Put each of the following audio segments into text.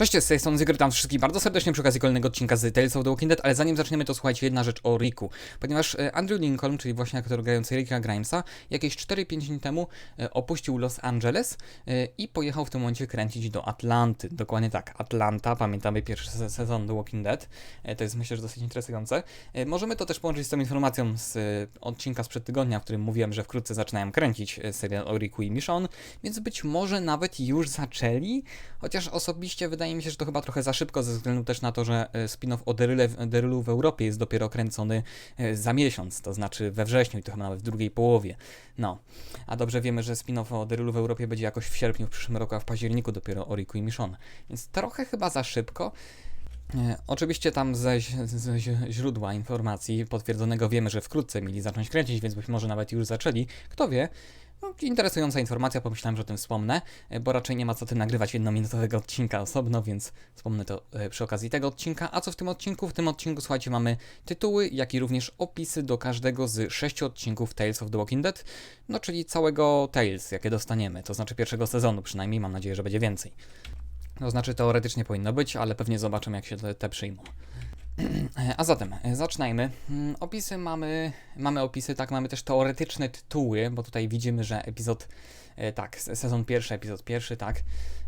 Cześć, z tej strony Zygry, tam wszystkich bardzo serdecznie przy okazji kolejnego odcinka z Tales of the Walking Dead, ale zanim zaczniemy to słuchajcie jedna rzecz o Riku, ponieważ e, Andrew Lincoln, czyli właśnie aktor grający Ricka Grimesa, jakieś 4-5 dni temu e, opuścił Los Angeles e, i pojechał w tym momencie kręcić do Atlanty, dokładnie tak, Atlanta, pamiętamy pierwszy se- sezon The Walking Dead, to jest myślę, że dosyć interesujące. Możemy to też połączyć z tą informacją z odcinka sprzed tygodnia, w którym mówiłem, że wkrótce zaczynają kręcić serial o Riku i Michonne, więc być może nawet już zaczęli, chociaż osobiście wydaje mi się, że to chyba trochę za szybko, ze względu też na to, że e, spin-off o Derylu w Europie jest dopiero kręcony e, za miesiąc, to znaczy we wrześniu i to chyba nawet w drugiej połowie. No, a dobrze wiemy, że spin-off o Derylu w Europie będzie jakoś w sierpniu w przyszłym roku, a w październiku dopiero o Riku i Michonne, więc trochę chyba za szybko. E, Oczywiście tam ze, ze źródła informacji potwierdzonego wiemy, że wkrótce mieli zacząć kręcić, więc być może nawet już zaczęli. Kto wie? No, interesująca informacja, pomyślałem, że o tym wspomnę, e, bo raczej nie ma co tym nagrywać jednominutowego odcinka osobno, więc wspomnę to e, przy okazji tego odcinka. A co w tym odcinku? W tym odcinku, słuchajcie, mamy tytuły, jak i również opisy do każdego z sześciu odcinków Tales of the Walking Dead, no czyli całego Tales, jakie dostaniemy, to znaczy pierwszego sezonu przynajmniej, mam nadzieję, że będzie więcej. To znaczy teoretycznie powinno być, ale pewnie zobaczymy jak się te, te przyjmą. A zatem, e, zaczynajmy. Mm, Opisy mamy, mamy opisy, tak, mamy też teoretyczne tytuły, bo tutaj widzimy, że epizod, e, tak, se- sezon pierwszy, epizod pierwszy, tak,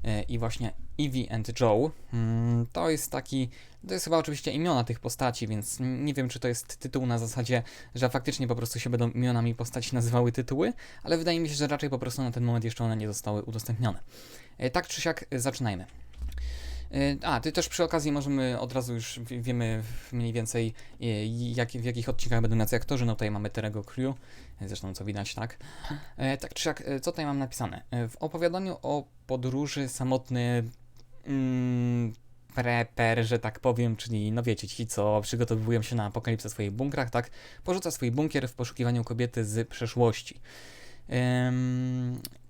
e, i właśnie Evie and Joe, mm, to jest taki, to jest chyba oczywiście imiona tych postaci, więc nie wiem, czy to jest tytuł na zasadzie, że faktycznie po prostu się będą imionami postaci nazywały tytuły, ale wydaje mi się, że raczej po prostu na ten moment jeszcze one nie zostały udostępnione. Tak czy siak, zaczynajmy. E, A, ty też przy okazji możemy od razu już wie- wiemy mniej więcej e, jak, w jakich odcinkach będą jacy aktorzy. No tutaj mamy Terego Crew, e, zresztą co widać, tak. E, tak czy jak, co tutaj mam napisane? W opowiadaniu o podróży samotny mm, preper, że tak powiem, czyli no wiecie, ci co przygotowują się na apokalipsę w swoich bunkrach, tak, porzuca swój bunkier w poszukiwaniu kobiety z przeszłości.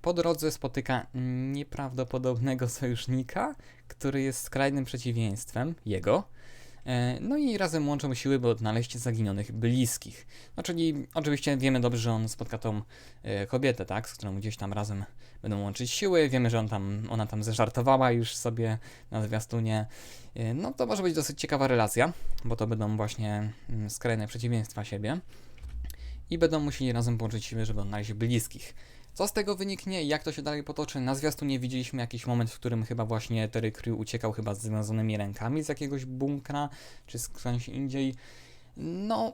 Po drodze spotyka nieprawdopodobnego sojusznika, który jest skrajnym przeciwieństwem jego. E, No i razem łączą siły, by odnaleźć zaginionych bliskich. No czyli oczywiście wiemy dobrze, że on spotka tą e, kobietę, tak, z którą gdzieś tam razem będą łączyć siły. Wiemy, że on tam, ona tam zażartowała już sobie na zwiastunie. E, No to może być dosyć ciekawa relacja, bo to będą właśnie mm, skrajne przeciwieństwa siebie. I będą musieli razem połączyć siły, żeby odnaleźć bliskich. Co z tego wyniknie i jak to się dalej potoczy? Na zwiastunie widzieliśmy jakiś moment, w którym chyba właśnie Terry Crew uciekał chyba z związanymi rękami z jakiegoś bunkra, czy skądś indziej. No,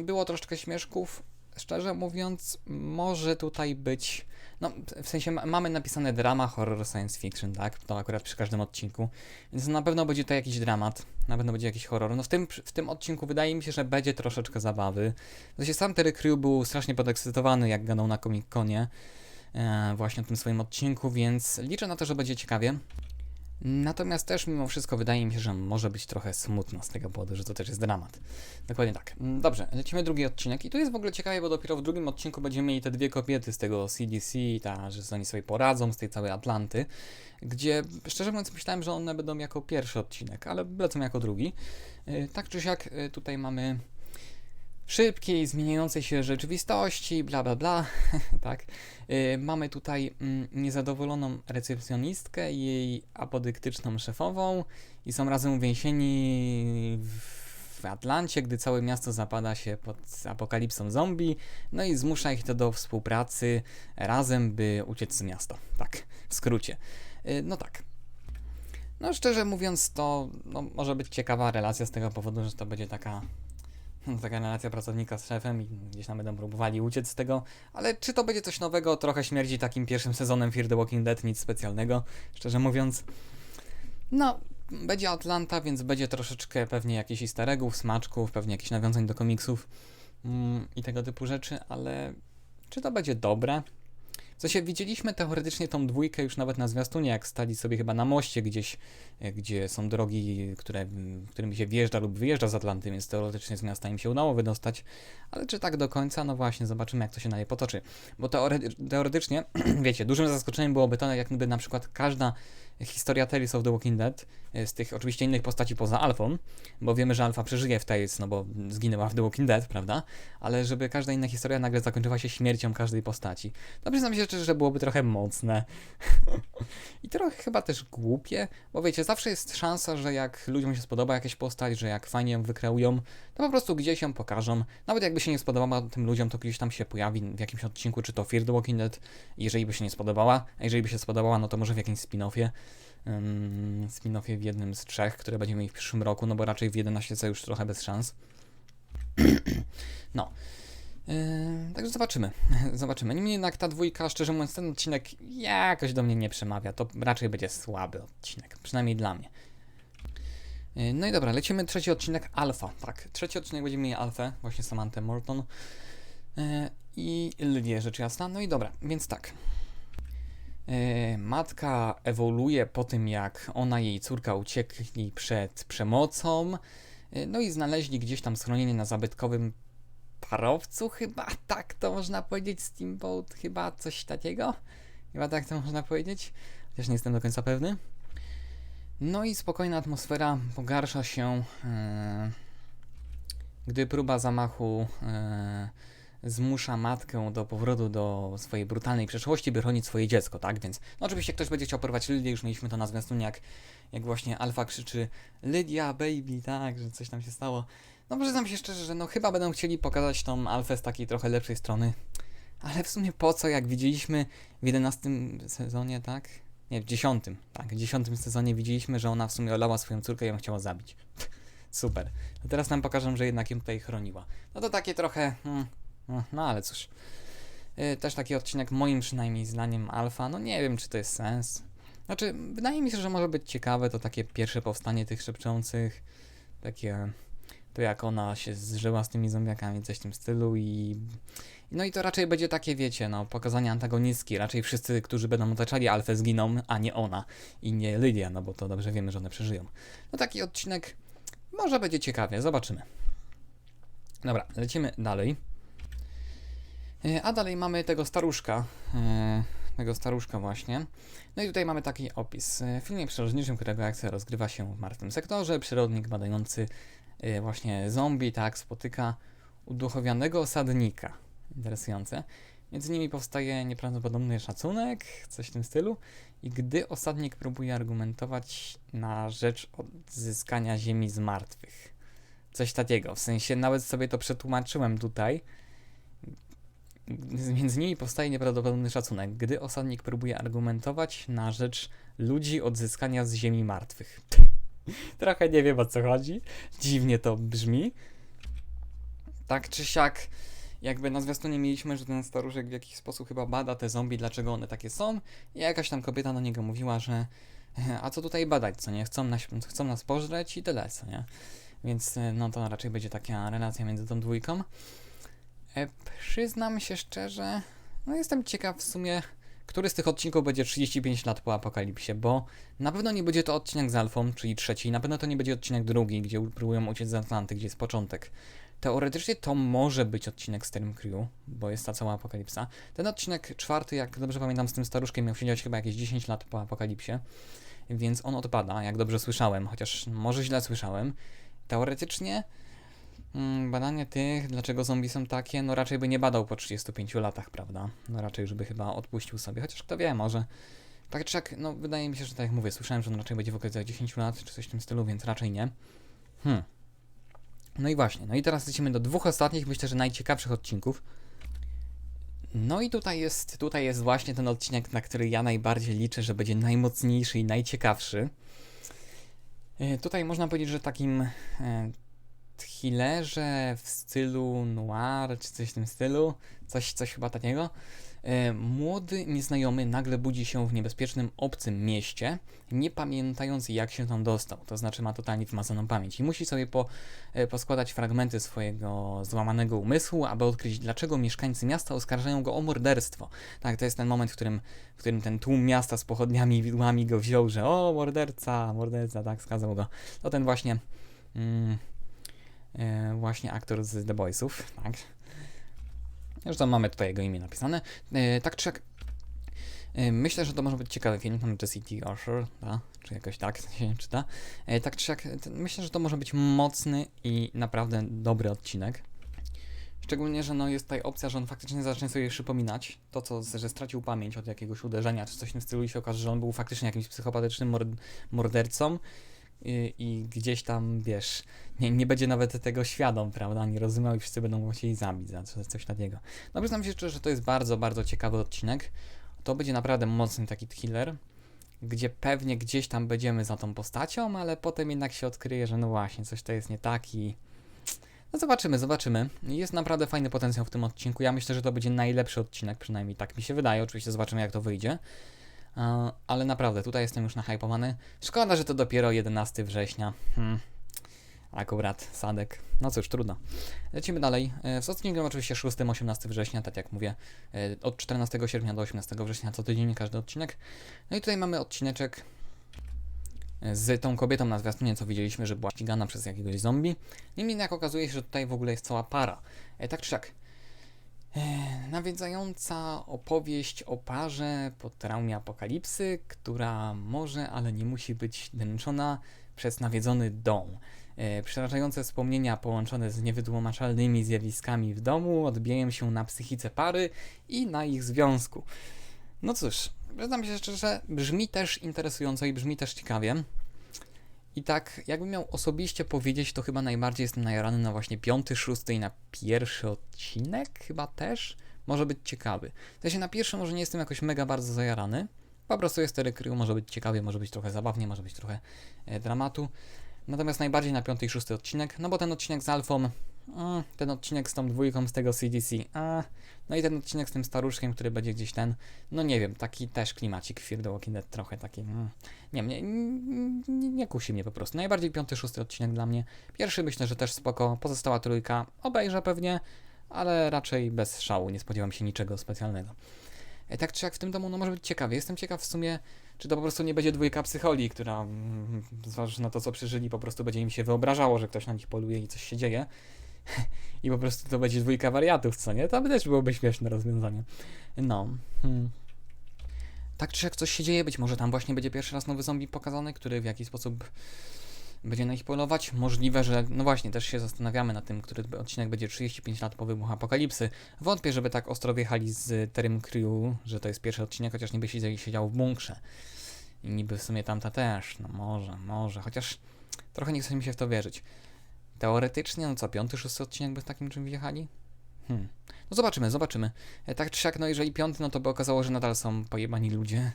było troszeczkę śmieszków. Szczerze mówiąc, może tutaj być. No, w sensie ma- mamy napisane drama, horror, science fiction, tak? To akurat przy każdym odcinku. Więc na pewno będzie to jakiś dramat, na pewno będzie jakiś horror. No w tym, w tym odcinku wydaje mi się, że będzie troszeczkę zabawy. W sensie sam Terry Crew był strasznie podekscytowany, jak gadał na Comic Conie e, właśnie o tym swoim odcinku, więc liczę na to, że będzie ciekawie. Natomiast też mimo wszystko wydaje mi się, że może być trochę smutno z tego powodu, że to też jest dramat. Dokładnie tak. Mm, Dobrze, lecimy drugi odcinek i tu jest w ogóle ciekawe, bo dopiero w drugim odcinku będziemy mieli te dwie kobiety z tego CDC, ta, że oni sobie poradzą z tej całej Atlanty, gdzie szczerze mówiąc myślałem, że one będą jako pierwszy odcinek, ale lecą jako drugi. E, Tak czy siak e, tutaj mamy szybkiej, zmieniającej się rzeczywistości, bla bla bla, tak. Y, Mamy tutaj mm, niezadowoloną recepcjonistkę i jej apodyktyczną szefową i są razem uwięzieni w Atlancie, gdy całe miasto zapada się pod apokalipsą zombie, no i zmusza ich to do współpracy razem, by uciec z miasta. Tak, w skrócie. Y, No tak. No szczerze mówiąc, to no, może być ciekawa relacja z tego powodu, że to będzie taka no, taka relacja pracownika z szefem i gdzieś tam będą próbowali uciec z tego, ale czy to będzie coś nowego? Trochę śmierdzi takim pierwszym sezonem Fear the Walking Dead, nic specjalnego, szczerze mówiąc. No, będzie Atlanta, więc będzie troszeczkę pewnie jakichś easter eggów, smaczków, pewnie jakichś nawiązań do komiksów mm, i tego typu rzeczy, ale czy to będzie dobre? W sensie widzieliśmy teoretycznie tą dwójkę już nawet na zwiastunie, jak stali sobie chyba na moście gdzieś, e, gdzie są drogi, które, którymi się wjeżdża lub wyjeżdża z Atlanty, więc teoretycznie z miasta im się udało wydostać, ale czy tak do końca? No właśnie, zobaczymy jak to się dalej potoczy. Bo teore- teoretycznie, wiecie, dużym zaskoczeniem byłoby to, jakby na przykład każda historia Tales of the Walking Dead, e, z tych oczywiście innych postaci poza Alfą, bo wiemy, że Alfa przeżyje w Tales, no bo zginęła w The Walking Dead, prawda? Ale żeby każda inna historia nagle zakończyła się śmiercią każdej postaci. No przyznam się szczerze, że byłoby trochę mocne. I trochę chyba też głupie, bo wiecie, zawsze jest szansa, że jak ludziom się spodoba jakaś postać, że jak fajnie ją wykreują, to po prostu gdzieś ją pokażą. Nawet jakby się nie spodobała tym ludziom, to gdzieś tam się pojawi w jakimś odcinku, czy to Fear the Walking Dead, jeżeli by się nie spodobała, a jeżeli by się spodobała, no to może w jakimś spin-offie. Um, spin-offie w jednym z trzech, które będziemy mieli w przyszłym roku, no bo raczej w 11 co już trochę bez szans. no. Yy, także zobaczymy. Zobaczymy. Niemniej jednak ta dwójka, szczerze mówiąc, ten odcinek jakoś do mnie nie przemawia. To raczej będzie słaby odcinek, przynajmniej dla mnie. Yy, no i dobra, lecimy trzeci odcinek Alfa. Tak, trzeci odcinek będzie mieli Alfę, właśnie Samantha Morton yy, i Lydię, rzecz jasna. No i dobra, więc tak. Yy, matka ewoluuje po tym, jak ona i jej córka uciekli przed przemocą. Yy, no i znaleźli gdzieś tam schronienie na zabytkowym parowcu chyba, tak to można powiedzieć, Steamboat, chyba coś takiego, chyba tak to można powiedzieć, chociaż nie jestem do końca pewny. No i spokojna atmosfera pogarsza się, e, gdy próba zamachu e, zmusza matkę do powrotu do swojej brutalnej przeszłości, by chronić swoje dziecko, tak? Więc, no oczywiście ktoś będzie chciał porwać Lydię, już mieliśmy to na zwiastunie, jak, jak właśnie Alfa krzyczy Lydia, baby, tak, że coś tam się stało. No przyznam się szczerze, że no chyba będą chcieli pokazać tą Alfę z takiej trochę lepszej strony. Ale w sumie po co, jak widzieliśmy w 11 sezonie, tak? Nie, w 10, tak, w 10 sezonie widzieliśmy, że ona w sumie olała swoją córkę i ją chciała zabić. Super. A teraz nam pokażą, że jednak ją tutaj chroniła. No to takie trochę... Hmm, no, no ale cóż. Yy, też taki odcinek, moim przynajmniej zdaniem, Alfa. No nie wiem, czy to jest sens. Znaczy, wydaje mi się, że może być ciekawe to takie pierwsze powstanie tych szepczących. Takie to jak ona się zżyła z tymi zombiakami, coś w tym stylu i... No i to raczej będzie takie, wiecie, no, pokazanie antagonistki. Raczej wszyscy, którzy będą otaczali Alfę zginą, a nie ona. I nie Lydia, no bo to dobrze wiemy, że one przeżyją. No taki odcinek może będzie ciekawie, zobaczymy. Dobra, lecimy dalej. E, a dalej mamy tego staruszka. E, tego staruszka właśnie. No i tutaj mamy taki opis. E, w filmie przeróżniczym, którego akcja rozgrywa się w martwym sektorze, przyrodnik badający właśnie zombie, tak, spotyka uduchowionego osadnika. Interesujące. Między nimi powstaje nieprawdopodobny szacunek, coś w tym stylu. I gdy osadnik próbuje argumentować na rzecz odzyskania ziemi z martwych. Coś takiego. W sensie nawet sobie to przetłumaczyłem tutaj. Między nimi powstaje nieprawdopodobny szacunek, gdy osadnik próbuje argumentować na rzecz ludzi odzyskania z ziemi martwych. Trochę nie wiem o co chodzi. Dziwnie to brzmi. Tak czy siak, jakby na zwiastunie mieliśmy, że ten staruszek w jakiś sposób chyba bada te zombie, dlaczego one takie są. I jakaś tam kobieta do niego mówiła, że a co tutaj badać, co nie? Chcą nas, chcą nas pożreć i tyle, co nie? Więc no to raczej będzie taka relacja między tą dwójką. E, przyznam się szczerze, no jestem ciekaw w sumie który z tych odcinków będzie 35 lat po apokalipsie, bo na pewno nie będzie to odcinek z Alfą, czyli trzeci, na pewno to nie będzie odcinek drugi, gdzie próbują uciec z Atlanty, gdzie jest początek. Teoretycznie to może być odcinek z Term Crew, bo jest ta cała apokalipsa. Ten odcinek czwarty, jak dobrze pamiętam, z tym staruszkiem miał się dziać chyba jakieś 10 lat po apokalipsie, więc on odpada, jak dobrze słyszałem, chociaż może źle słyszałem. Teoretycznie badanie tych, dlaczego zombie są takie, no raczej by nie badał po 35 latach, prawda? No raczej, żeby chyba odpuścił sobie, chociaż kto wie, może. Tak czy jak, no wydaje mi się, że tak jak mówię, słyszałem, że on raczej będzie w okolicach 10 lat, czy coś w tym stylu, więc raczej nie. Hmm. No i właśnie, no i teraz lecimy do dwóch ostatnich, myślę, że najciekawszych odcinków. No i tutaj jest, tutaj jest właśnie ten odcinek, na który ja najbardziej liczę, że będzie najmocniejszy i najciekawszy. E, tutaj można powiedzieć, że takim e, thrillerze w stylu noir, czy coś w tym stylu, coś, coś chyba takiego. E, młody nieznajomy nagle budzi się w niebezpiecznym, obcym mieście, nie pamiętając jak się tam dostał. To znaczy ma totalnie wymazaną pamięć i musi sobie po, e, poskładać fragmenty swojego złamanego umysłu, aby odkryć dlaczego mieszkańcy miasta oskarżają go o morderstwo. Tak, to jest ten moment, w którym, w którym ten tłum miasta z pochodniami i widłami go wziął, że o, morderca, morderca, tak, skazał go. To ten właśnie... Mm, właśnie aktor z The Boysów, tak. Zresztą mamy tutaj jego imię napisane. E, tak czy jak e, Myślę, że to może być ciekawy film, tam Jesse T. Usher, da? czy jakoś tak się czyta. Tak czy jak, myślę, że to może być mocny i naprawdę dobry odcinek. Szczególnie, że no jest tutaj opcja, że on faktycznie zacznie sobie przypominać to, co, że stracił pamięć od jakiegoś uderzenia, czy coś w tym stylu i się okaże, że on był faktycznie jakimś psychopatycznym mord- mordercą i, i gdzieś tam, wiesz, nie, nie będzie nawet tego świadom, prawda, nie rozumiał i wszyscy będą go chcieli zabić za coś, takiego. No przyznam się szczerze, że to jest bardzo, bardzo ciekawy odcinek. To będzie naprawdę mocny taki thriller, gdzie pewnie gdzieś tam będziemy za tą postacią, ale potem jednak się odkryje, że no właśnie, coś to jest nie tak i... No zobaczymy, zobaczymy. Jest naprawdę fajny potencjał w tym odcinku. Ja myślę, że to będzie najlepszy odcinek, przynajmniej tak mi się wydaje. Oczywiście zobaczymy, jak to wyjdzie. E, Ale naprawdę, tutaj jestem już nahypowany. Szkoda, że to dopiero 11 września. Hmm. Akurat, Sadek. No cóż, trudno. Lecimy dalej. E, Z odcinkiem oczywiście 6-18 września, tak jak mówię, e, od 14 sierpnia do 18 września, co tydzień każdy odcinek. No i tutaj mamy odcineczek e, z tą kobietą na zwiastunie, co widzieliśmy, że była ścigana przez jakiegoś zombie. Niemniej jednak okazuje się, że tutaj w ogóle jest cała para. E, tak czy siak. E, nawiedzająca opowieść o parze po traumie apokalipsy, która może, ale nie musi być dręczona przez nawiedzony dom. E, przerażające wspomnienia połączone z niewytłumaczalnymi zjawiskami w domu odbijają się na psychice pary i na ich związku. No cóż, przyznam się szczerze, brzmi też interesująco i brzmi też ciekawie. I tak, jakbym miał osobiście powiedzieć, to chyba najbardziej jestem najarany na właśnie piąty, szósty i na pierwszy odcinek, chyba też. Może być ciekawy. W sensie na pierwszy może nie jestem jakoś mega bardzo zajarany. Po prostu jest Crew, może być ciekawie, może być trochę zabawnie, może być trochę e, dramatu. Natomiast najbardziej na piąty i szósty odcinek, no bo ten odcinek z Alfą, ten odcinek z tą dwójką z tego CDC, a, no i ten odcinek z tym staruszkiem, który będzie gdzieś ten, no nie wiem, taki też klimacik Fear the Walking Dead trochę taki, mm, nie nie, nie, nie kusi mnie po prostu. Najbardziej piąty, szósty odcinek dla mnie. Pierwszy myślę, że też spoko, pozostała trójka obejrzę pewnie, ale raczej bez szału, nie spodziewam się niczego specjalnego. E, Tak czy jak w tym domu, no może być ciekawie. Jestem ciekaw w sumie, czy to po prostu nie będzie dwójka psycholi, która, mm, zważywszy na to, co przeżyli, po prostu będzie im się wyobrażało, że ktoś na nich poluje i coś się dzieje. I po prostu to będzie dwójka wariatów, co nie? To by też byłoby śmieszne rozwiązanie. No. Hmm. Tak czy jak coś się dzieje, być może tam właśnie będzie pierwszy raz nowy zombie pokazany, który w jakiś sposób będzie na nich polować. Możliwe, że, no właśnie, też się zastanawiamy na tym, który odcinek będzie 35 lat po wybuchu apokalipsy. Wątpię, żeby tak ostro wjechali z Terym Crew, że to jest pierwszy odcinek, chociaż niby siedzieli, siedział w bunkrze. I niby w sumie tamta też, no może, może, chociaż trochę nie chce mi się w to wierzyć. Teoretycznie, no co, piąty, szósty odcinek by w takim czym wjechali? Hmm. No zobaczymy, zobaczymy. E, Tak czy siak, no jeżeli piąty, no to by okazało, że nadal są pojebani ludzie.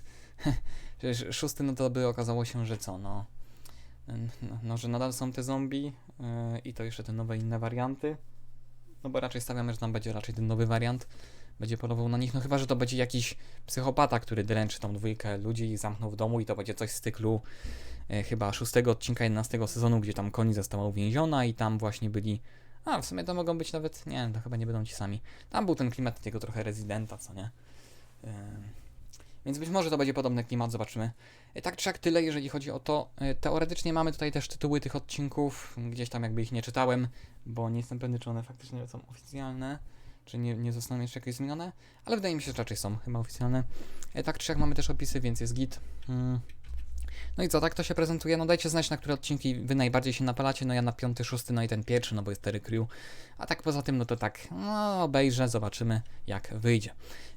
Szósty, no to by okazało się, że co, no... No, no że nadal są te zombie yy, i to jeszcze te nowe inne warianty. No bo raczej stawiamy, że tam będzie raczej ten nowy wariant. Będzie polował na nich, no chyba, że to będzie jakiś psychopata, który dręczy tą dwójkę ludzi i zamknął w domu i to będzie coś z cyklu chyba szóstego odcinka 11 sezonu, gdzie tam Koni została uwięziona i tam właśnie byli... A, w sumie to mogą być nawet... Nie, to chyba nie będą ci sami. Tam był ten klimat takiego trochę rezydenta, co nie? Ym, Więc być może to będzie podobny klimat, zobaczymy. E, Tak czy jak tyle, jeżeli chodzi o to. E, Teoretycznie mamy tutaj też tytuły tych odcinków. Gdzieś tam jakby ich nie czytałem, bo nie jestem pewny, czy one faktycznie są oficjalne, czy nie, nie zostaną jeszcze jakieś zmienione, ale wydaje mi się, że raczej są chyba oficjalne. E, Tak czy jak mamy też opisy, więc jest git. Mm. No i co, tak to się prezentuje. No dajcie znać, na które odcinki wy najbardziej się napalacie. No ja na piąty, szósty, no i ten pierwszy, no bo jest Terry Crew. A tak poza tym, no to tak, no obejrzę, zobaczymy jak wyjdzie.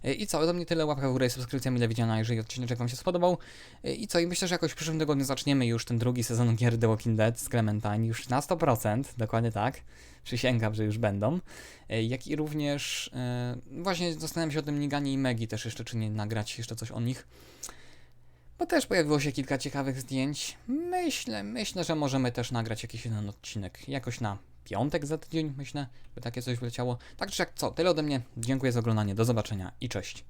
E, I co, ode mnie tyle, łapka w górę subskrypcja mile widziana, jeżeli odcinek Wam się spodobał. E, I co, i myślę, że jakoś w przyszłym tygodniu zaczniemy już ten drugi sezon gier The Walking Dead z Clementine, już na 100%, dokładnie tak. Przysięgam, że już będą. E, Jak i również, właśnie zastanawiam się o tym Niganie i Megi też jeszcze, czy nie nagrać jeszcze coś o nich. Bo też pojawiło się kilka ciekawych zdjęć. Myślę, myślę, że możemy też nagrać jakiś jeden odcinek. Jakoś na piątek za tydzień, myślę, by takie coś wleciało. Tak czy jak co, tyle ode mnie. Dziękuję za oglądanie, do zobaczenia i cześć.